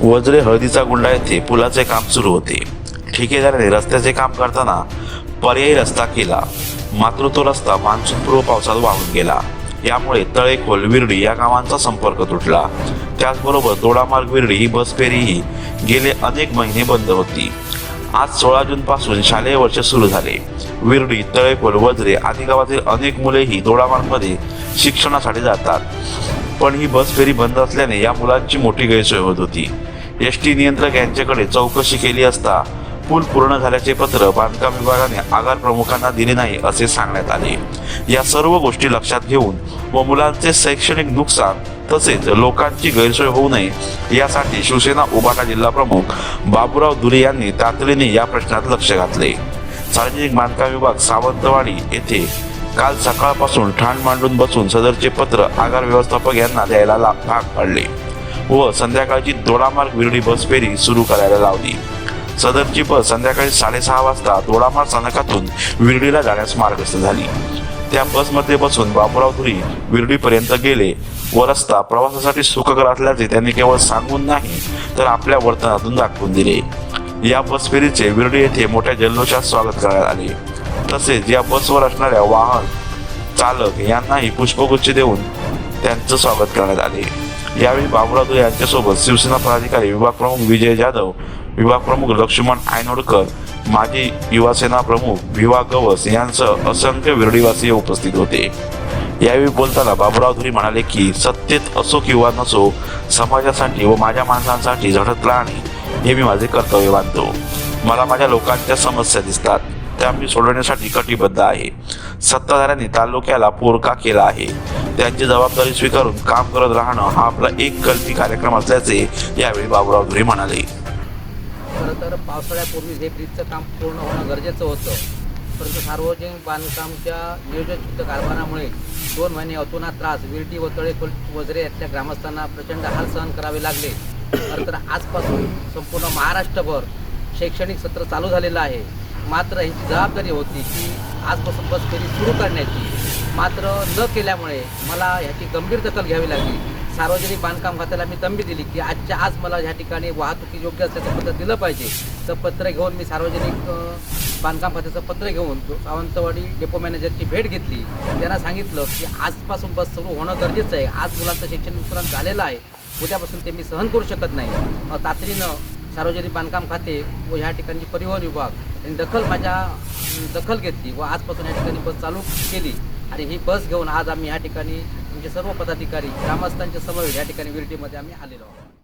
वज्रे हळदीचा गुंडा येथे पुलाचे काम सुरू होते. ठेकेदाराने रस्त्याचे काम करताना पर्यायी रस्ता केला. मात्र तो रस्ता मान्सूनपूर्व पावसात वाहून गेला. यामुळे तळेखोल विरडी या गावांचा संपर्क तुटला. त्याचबरोबर दोडामार्ग विरडी ही बस फेरीही गेले अनेक महिने बंद होती. आज सोळा जून पासून शालेय वर्ष सुरू झाले. विरडी तळेखोल वज्रे आदी गावातील अनेक मुलेही दोडामार्गमध्ये शिक्षणासाठी जातात. पण ही बस फेरी बंद असल्याने या मुलांची मोठी गैरसोय होत होती. एस टी नियंत्रक यांच्याकडे चौकशी केली असता पूल पूर्ण झाल्याचे पत्र बांधकाम विभागाने आगार प्रमुखांना दिले नाही असे सांगण्यात आले. या सर्व गोष्टी लक्षात घेऊन व मुलांचे शैक्षणिक नुकसान तसेच लोकांची गैरसोय होऊ नये यासाठी शिवसेना उभाटा जिल्हा प्रमुख बाबूराव दुरे यांनी तातडीने या प्रश्नात लक्ष घातले. सार्वजनिक बांधकाम विभाग सावंतवाडी येथे काल सकाळपासून ठाण मांडून बसून सदरचे पत्र आगार व्यवस्थापक यांना द्यायला भाग पाडले. व संध्याकाळची दोडामार्ग विरडी बस फेरी सुरू करायला लावली. सदरची बस संध्याकाळी साडेसहा वाजता दोडामार्ग स्थानकातून विर्डीला जाण्यास मार्गस्थ झाली. त्या बसमध्ये बसून बाबुराव धुरी विर्डीपर्यंत गेले व रस्ता प्रवासासाठी सुखकर असल्याचे त्यांनी केवळ सांगून नाही तर आपल्या वर्तनातून दाखवून दिले. या बस फेरीचे विरडी येथे मोठ्या जल्लोषात स्वागत करण्यात आले. तसेच या बसवर असणाऱ्या वाहन चालक यांनाही पुष्पगुच्छ देऊन त्यांचं स्वागत करण्यात आले. यावेळी बाबुराव यांच्यासोबत शिवसेना पदाधिकारी विभाग प्रमुख विजय जाधव विभाग प्रमुख लक्ष्मण आयनोडकर माजी युवासेना प्रमुख विवा गवस यांसह असंख्य विरडीवासीय उपस्थित होते. यावेळी बोलताना बाबुराव धुरी म्हणाले की सत्तेत असो किंवा नसो समाजासाठी व माझ्या माणसांसाठी झटत राहणे हे मी माझे कर्तव्य मानतो. मला माझ्या लोकांच्या समस्या दिसतात. त्या सोडवण्यासाठी कटिबद्ध आहे. सत्ताधाऱ्यांनी तालुक्याला पोरका केला आहे. त्यांची जबाबदारी स्वीकारून काम करत राहणं हा आपला एक कल्पी कार्यक्रम असल्याचे यावेळी बाबुराव धुरे म्हणाले. खरं तर पावसाळ्यापूर्वी हे ब्रिजचं काम पूर्ण होणं गरजेचं होतं परंतु सार्वजनिक बांधकामच्या नियोजनयुक्त कारभारामुळे दोन महिने अतुना त्रास विरटी वतळे वजरे यातल्या ग्रामस्थांना प्रचंड हाल सहन करावे लागले. खरं तर आजपासून संपूर्ण महाराष्ट्रभर शैक्षणिक सत्र चालू झालेलं आहे. मात्र ह्याची जबाबदारी होती की आजपासून बस फेरी सुरू करण्याची. मात्र न केल्यामुळे मला ह्याची गंभीर दखल घ्यावी लागली. सार्वजनिक बांधकाम खात्याला मी तंबी दिली की आजच्या आज मला ह्या ठिकाणी वाहतुकी योग्य असल्याचं पत्र दिलं पाहिजे. तर पत्र घेऊन मी सार्वजनिक बांधकाम खात्याचं पत्र घेऊन जो सावंतवाडी डेपो मॅनेजरची भेट घेतली. त्यांना सांगितलं की आजपासून बस सुरू होणं गरजेचं आहे. आज मुलांचं शिक्षण नुकसान झालेलं आहे. उद्यापासून ते मी सहन करू शकत नाही. तातडीनं सार्वजनिक बांधकाम खाते व ह्या ठिकाणी परिवहन विभाग यांनी दखल माझ्या दखल घेतली व आजपासून या ठिकाणी बस चालू केली. आणि ही बस घेऊन आज आम्ही या ठिकाणी म्हणजे सर्व पदाधिकारी ग्रामस्थांच्या समवेत या ठिकाणी विरटीमध्ये आम्ही आलेलो आहोत.